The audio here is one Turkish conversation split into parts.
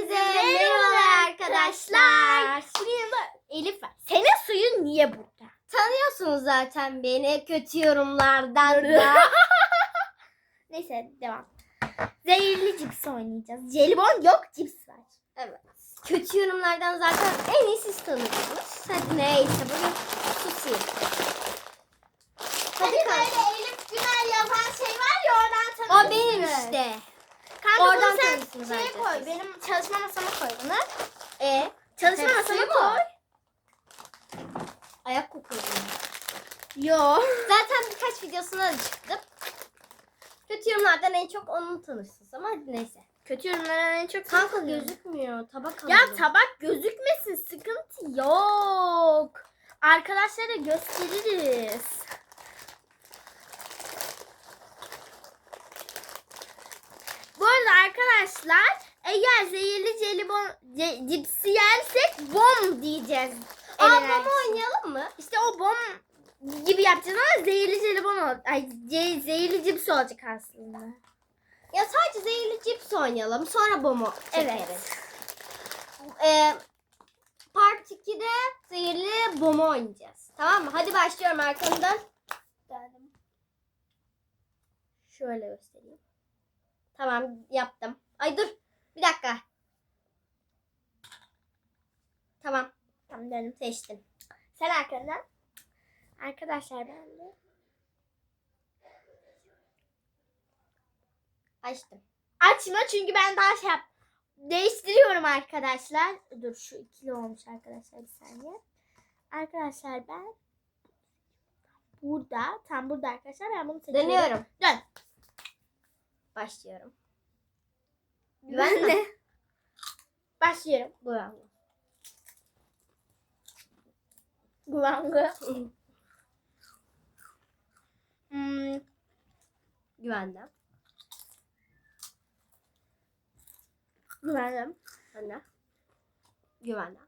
Herkese merhaba arkadaşlar. Yanımda Elif var. Senin suyun niye burada? Tanıyorsunuz zaten beni kötü yorumlardan da. Neyse devam. Zehirli cips oynayacağız. Jelibon yok cips var. evet. Kötü yorumlardan zaten en iyi siz tanıyorsunuz. Hadi neyse bugün susayım. Hadi kalk. böyle Elif Günel yazan şey var ya oradan O tanıyorsun. benim işte. Kanka Oradan Oradan sen şeye arkadaşlar. koy. Benim çalışma masama koy bunu. E Çalışma Hepsi masama koy. ayak kokuyor. Yo. Zaten birkaç videosuna da çıktım. Kötü yorumlardan en çok onu tanırsınız ama hadi neyse. Kötü yorumlara en çok Kanka gözükmüyor. Tabak Ya alıyorum. tabak gözükmesin sıkıntı yok. Arkadaşlara gösteririz. Bu arada arkadaşlar eğer zehirli jelibon ce, cipsi yersek bom diyeceğiz. Aa, mama oynayalım mı? İşte o bom gibi yapacağız ama zehirli jelibon ol, ay ce- zehirli cips olacak aslında. Ya sadece zehirli cips oynayalım. Sonra bomo çekeriz. Evet. Ee, part 2'de zehirli bomo oynayacağız. Tamam mı? Hadi başlıyorum arkamdan. Şöyle göstereyim. Tamam yaptım. Ay dur. Bir dakika. Tamam. Tamam dönüm. Seçtim. Sen arkadan. Arkadaşlar ben de. Açtım. Açma çünkü ben daha şey yap. Değiştiriyorum arkadaşlar. Dur şu ikili olmuş arkadaşlar bir saniye. Arkadaşlar ben burada tam burada arkadaşlar ben bunu seçiyorum. Dönüyorum. Dön. Başlıyorum. Ben de. Başlıyorum. Buyurun. Güvenli. Hmm, Güvendim. güvendim. Sonra. Güvendim.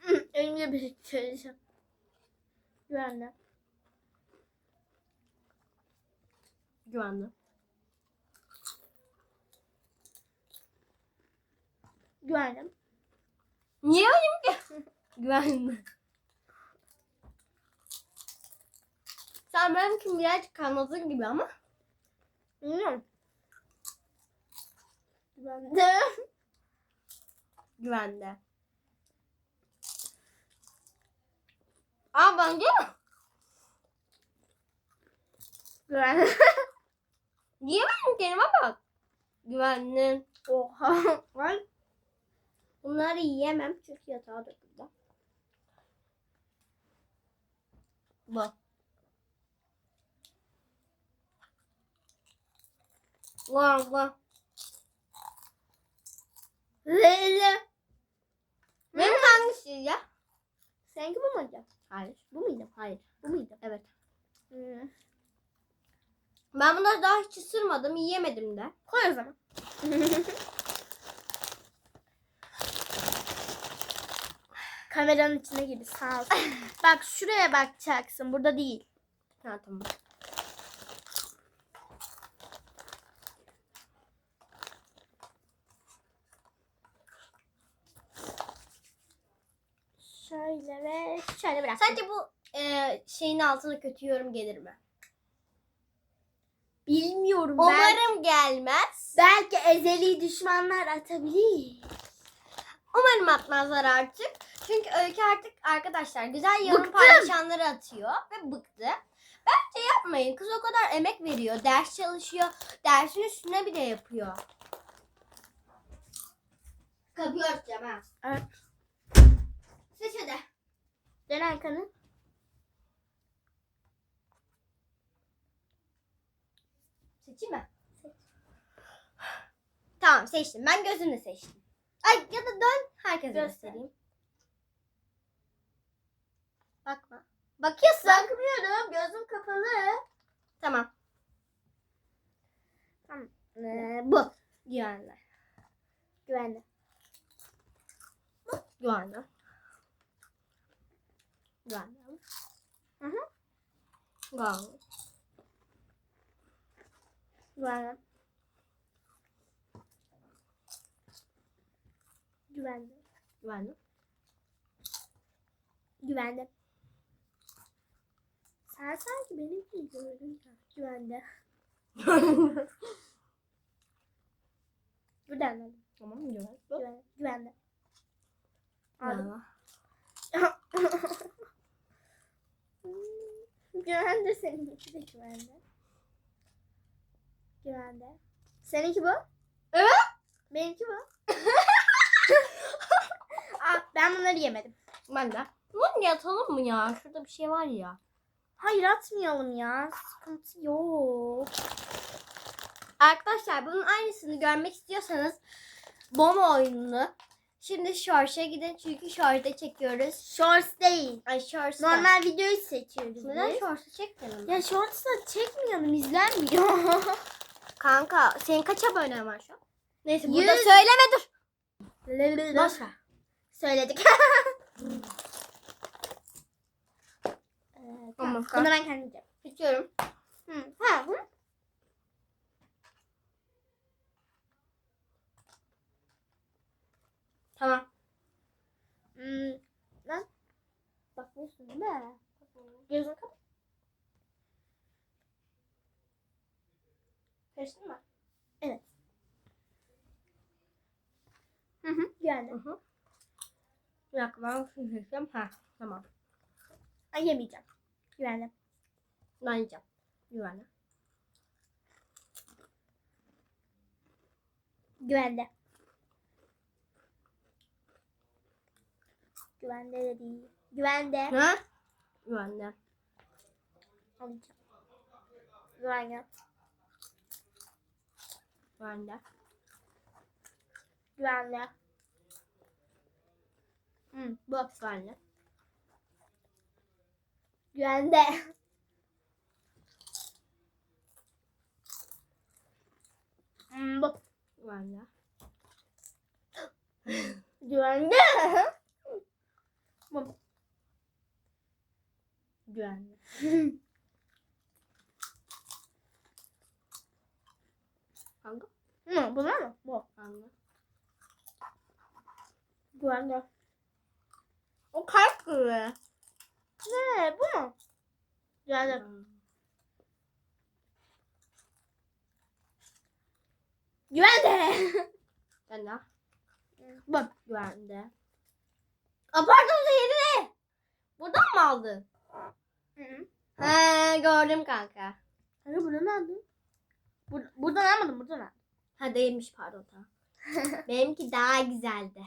Hmm, Elimde bir şey söyleyeceğim. Güvendim. Güvendim. Güvendim. Niye öyle ki? Güvendim. Sen benimki birazcık kanadın gibi ama. Bilmiyorum. Güvendim. Güvende. Aa bence mi? Güvendim. Niye benim kendime bak? Güvendim. Oha. Bunları yiyemem çünkü yatağı da burada. Bu. Vah vah. Lele. Benim hangisi ya? Seninki bu muydu? Hayır. Bu muydu? Hayır. Bu muydu? Evet. Hmm. Ben bunları daha hiç ısırmadım, yiyemedim de. Koy o zaman. Kameranın içine girdi sağ ol. Bak şuraya bakacaksın. Burada değil. Ha tamam. Şöyle ve şöyle bırak. Sence bu e, şeyin altına kötü yorum gelir mi? bilmiyorum. Umarım gelmez. Belki ezeli düşmanlar atabilir. Umarım atmazlar artık. Çünkü Öykü artık arkadaşlar güzel yorum Bıktım. paylaşanları atıyor ve bıktı. Bence yapmayın. Kız o kadar emek veriyor. Ders çalışıyor. Dersin üstüne bile yapıyor. Kapıyı örteceğim ha. Evet. Seç hadi. Dön arkanı. Seçeyim mi? Tamam seçtim. Ben gözünü seçtim. Ay ya da dön. Herkese Göster. göstereyim. Bakma. Bakıyorsun. Bakmıyorum. Gözüm kapalı. Tamam. Tamam. Ee, bu. Güvenli. Güvenli. Güvenli. Güvenli. Hı hı. Güvenli. Güvenli. Güvende. Güvenli. Güvende. Sen sanki benimkiyi gördün ya. Güvende. Buradan aldım. tamam güven. Güvende. Güvende. Aldım. Güvende seninki de güvende. Güvende. Seninki bu? Evet. Benimki bu. Aa, ben bunları yemedim. Ben de. Bunu yatalım mı ya? Şurada bir şey var ya. Hayır atmayalım ya. Sıkıntı yok. Arkadaşlar bunun aynısını görmek istiyorsanız bomba oyununu şimdi Shorts'a gidin çünkü Shorts'ta çekiyoruz. Shorts değil. Ay Shorts'ta. Normal videoyu seçiyoruz Neden biz. Shorts'ta çekmedim? Ya Shorts'ta çekmiyorum izlenmiyor. Kanka senin kaç abonen var şu an? Neyse burada Yüz. söyleme dur. Boş ver. Söyledik. Tamam. Tamam. Bunu ben kendim yiyeceğim. Bitiyorum. Hı. Ha, hı. Tamam. Hmm. Lan. Bakmıyorsun değil mi? Gözünü kapat. Karıştın mı? Hı hı. Yani. Hı hı. Bir dakika ben şunu. Ha tamam. Ay yemeyeceğim. Güvenli. Ben yiyeceğim. Güvenli. Güvende. Güvende de değil. Güvende. Ha? Güvenli. Alacağım. Güvende. Güvenli. Güvende. Hı, bu güvenli. Güvende. Hmm, bu. Güvenli. Güvende. bu. Güvenli. Kanka. Hı, bu ne mi? Bu. Anla. Güvende. O kalp gibi. Ne bu mu? Güvende. Hmm. Güvende. Ben de. bu. Güvende. Pardon zehirli. Buradan mı aldın? Hı hı. Gördüm kanka. Hani buradan aldın? Bur buradan almadım buradan aldım. Ha değilmiş pardon tamam. Benimki daha güzeldi.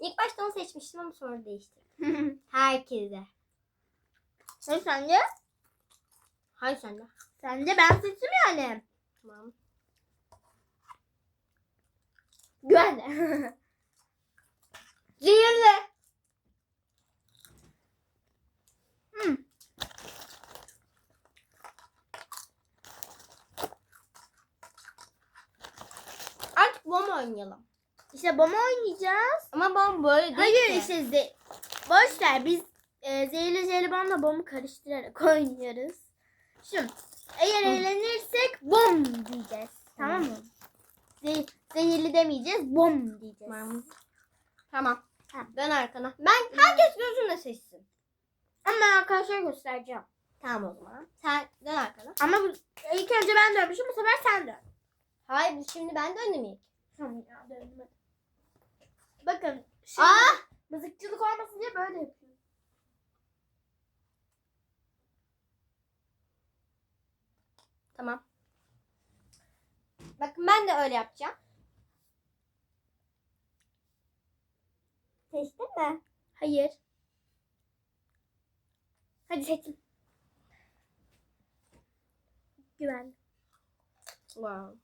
İlk başta onu seçmiştim ama sonra değiştirdim. Herkese. Sen sence? Hayır sen de. Sence ben seçtim yani. Tamam. Güvende. Zehirli. Hı. Artık bomba oynayalım. İşte bomba oynayacağız. Ama bomba böyle değil Hayır ki. işte boş ver biz e, zehirli jelibonla bomu karıştırarak oynuyoruz. Şimdi eğer eğlenirsek bom diyeceğiz. Tamam mı? Ze- zehirli demeyeceğiz bom diyeceğiz. Tamam. Tamam. Ha. Dön arkana. Ben herkes gözünle seçsin. Ama ben arkadaşlara göstereceğim. Tamam o zaman. Sen dön arkana. Ama bu, ilk önce ben dönmüşüm bu sefer sen dön. Hayır şimdi ben döndüm ilk. Tamam ya döndüm. Bakın şimdi Aa! mızıkçılık olmasın diye böyle yapıyorum. Tamam. Bakın ben de öyle yapacağım. Seçtin mi? Hayır. Hadi seçin. Güven. Wow.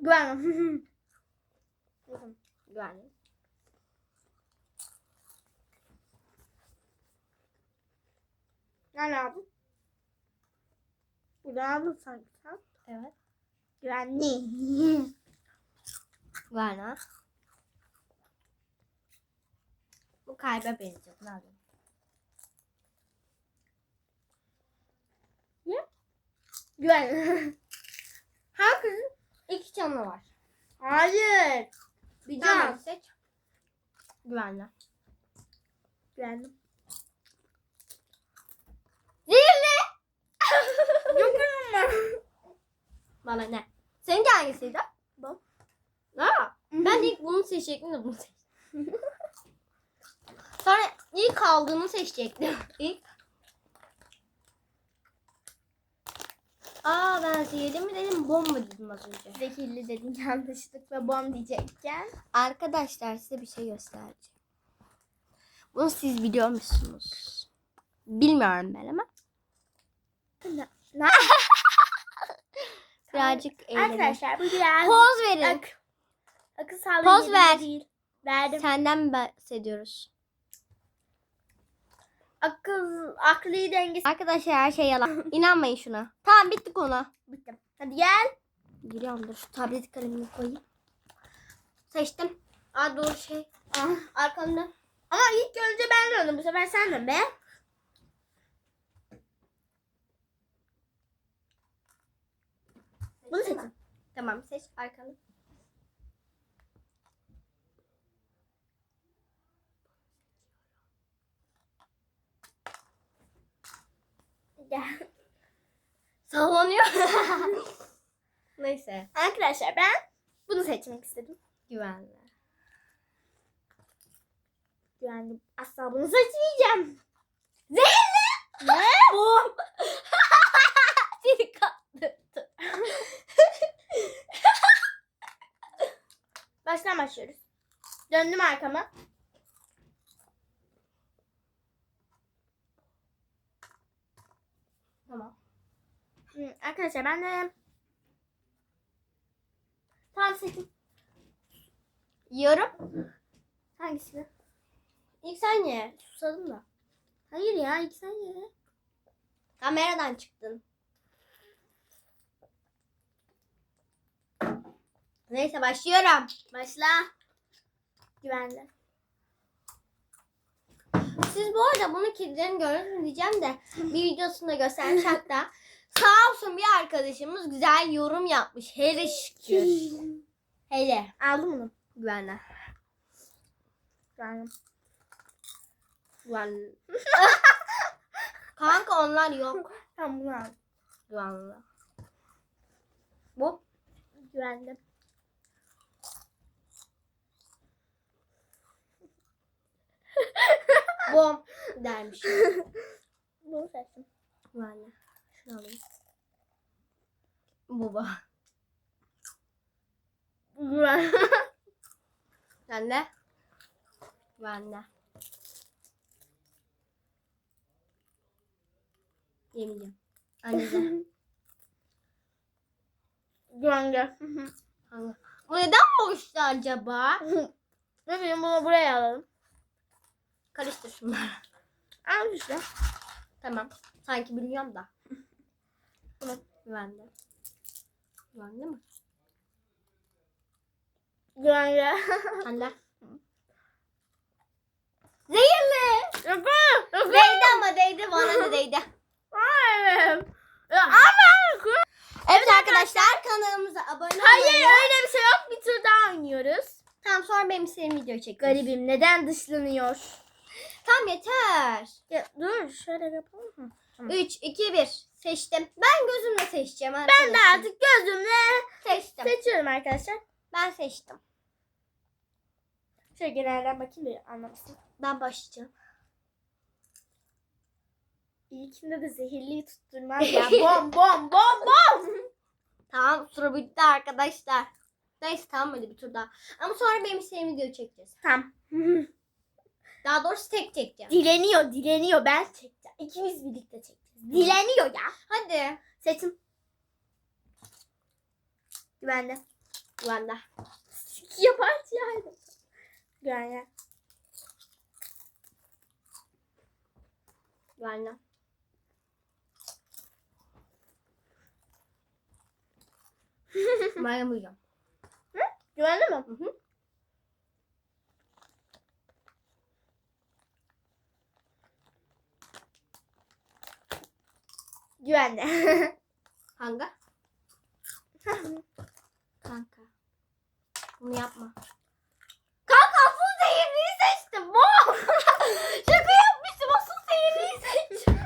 Güven. Bakın güvenli. Nerede aldın? Buradan aldın sanki sen. Evet. Güvenli. Güvenli. Bu kalbe benziyor. Ne yapayım? Güven. Herkesin canı var. Hayır. Bir Tamam can. seç. Güvenli. Güvendim. Zehirli. Yok ama. Bana ne? Seninki hangisiydi? Bu. Aa, ben ilk bunu seçecektim de bunu seçtim. Sonra ilk aldığını seçecektim. İlk. Aa ben zehirli mi dedim bomba dedim az önce. Zehirli dedin yanlışlıkla bom diyecekken. Arkadaşlar size bir şey göstereceğim. Bunu siz biliyor musunuz? Bilmiyorum ben ama. Ne? Birazcık eğlenelim. Arkadaşlar bu biraz Poz verin. ak akıl sağlığı Poz ver. değil. Verdim. Senden bahsediyoruz. Akıl, akli dengesi. Arkadaşlar her şey yalan. İnanmayın şuna. Tamam bitti konu. Bittim. Hadi gel. Giriyorum dur şu tablet kalemini koyayım. Seçtim. Aa doğru şey. Ah. Arkamda. Ama ilk önce ben döndüm. Bu sefer sen dön be. Bunu seç. Tamam seç. Gel. Sallanıyor. Neyse. Arkadaşlar ben bunu seçmek istedim. Güvenli. Güvendim. Asla bunu seçmeyeceğim. Zehirli. Ne? Bum. Baştan başlıyoruz. Döndüm arkama. Tamam. Hı, Arkadaşlar ben de Tamam seçin. Yiyorum. Hangisini? İlk sen ye. Susadım da. Hayır ya ilk sen ye. Kameradan çıktın. Neyse başlıyorum. Başla. Güvenli. Siz bu arada bunu kedilerin gördünüz mü diyeceğim de bir videosunda göstermiş hatta. Sağ olsun bir arkadaşımız güzel yorum yapmış. Hele şükür. Hele. Aldım bunu. Güvenle. Güvendim. Güvenle. Kanka onlar yok. Tamam bunu aldım. Güvenle. Bu. Güvendim. Bom. Dermiş. Bunu seçtim. Güvenle. Şunu alayım. Baba. Sen de. Güvenle. Yemeyeceğim. Anneciğim. Hangi- Bu neden boştu acaba? ne bileyim bunu buraya alalım. Karıştır şunları. Al işte. Tamam. Sanki biliyorum da. Tamam. Güvende. Güvende mi? Güvende. De. Zehirli. Yapın. Yapın. Değdi ama değdi. Bana da değdi. Hayır. Ama. Evet arkadaşlar kanalımıza abone olmayı. Hayır öyle bir şey yok. Bir tur daha oynuyoruz. Tamam sonra benim istediğim video çekiyoruz. Garibim neden dışlanıyor? Tamam yeter. Ya dur şöyle yapalım mı? 3, 2, 1. Seçtim. Ben gözümle seçeceğim Ben arkadaşlar. de artık gözümle seçtim. seçiyorum arkadaşlar. ben seçtim. Şöyle genelden bakayım da anlamasın. Ben başlayacağım. İlkinde de zehirliyi tutturmaz ya. bom bom bom bom. Tamam sıra bitti arkadaşlar. Neyse tamam hadi bir tur daha. Ama sonra benim istediğim video çekeceğiz. Tamam. Daha doğrusu tek çekeceğim. dileniyor dileniyor ben çekeceğim. İkimiz birlikte çekeceğiz. Dileniyor ya. Hadi. Seçim. Güvende. Güvende. Yapar yani. Güvende. Güvende. ben yapacağım. Güvende mi? Hı hı. Güvende. Kanka. Kanka. Bunu yapma. Kanka asıl zehirliyi seçtim. Bu. Şaka yapmıştım. Asıl zehirliyi seçtim.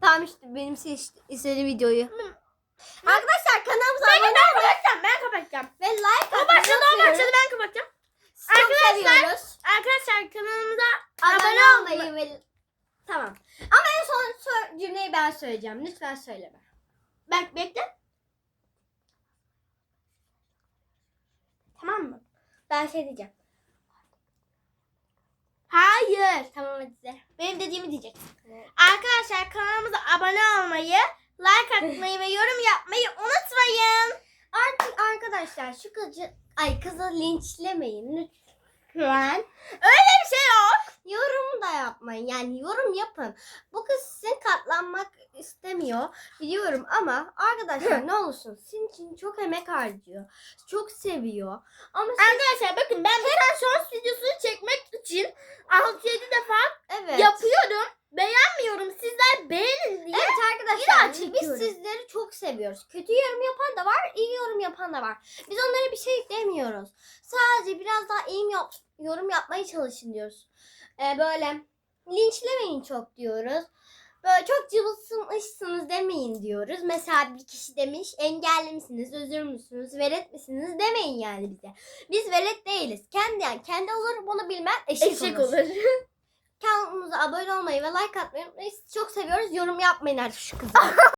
tamam işte benim seçti, istediğim videoyu. Arkadaşlar kanalımıza abone ben kapatacağım. Ben kapatacağım. ve like O atmayı başladı o başladı ben kapatacağım. Çok Arkadaşlar, seviyoruz. Arkadaşlar kanalımıza abone olmayı ve... Tamam. Ama en son cümleyi ben söyleyeceğim. Lütfen söyleme. Bak bekle. Tamam mı? Ben şey diyeceğim. Hayır. Tamam hadi de. Benim dediğimi diyeceksin. Arkadaşlar kanalımıza abone olmayı, like atmayı ve yorum yapmayı unutmayın. Artık arkadaşlar şu kızı, ay kızı linçlemeyin lütfen. Öyle bir şey yok. Yorum da yapmayın. Yani yorum yapın. Bu kız sizin katlanmak istemiyor. Biliyorum ama arkadaşlar ne olursun sizin için çok emek harcıyor. Çok seviyor. Ama siz, Arkadaşlar bakın ben mesela shorts videosunu çekmek için 6-7 defa evet. yapıyorum. Beğenmiyorum. Sizler beğenin arkadaşlar biz sizleri çok seviyoruz. Kötü yorum yapan da var, iyi yorum yapan da var. Biz onlara bir şey demiyoruz. Sadece biraz daha iyi yap- yorum yapmaya çalışın diyoruz. Ee, böyle linçlemeyin çok diyoruz. Böyle çok cıvısınmışsınız demeyin diyoruz. Mesela bir kişi demiş engelli misiniz, özür müsünüz, velet misiniz demeyin yani bize. Biz velet değiliz. Kendi yani kendi olur bunu bilmem eşek, Eşek olur. olur. Kanalımıza abone olmayı ve like atmayı unutmayın. Sizi çok seviyoruz. Yorum yapmayın artık şu kıza.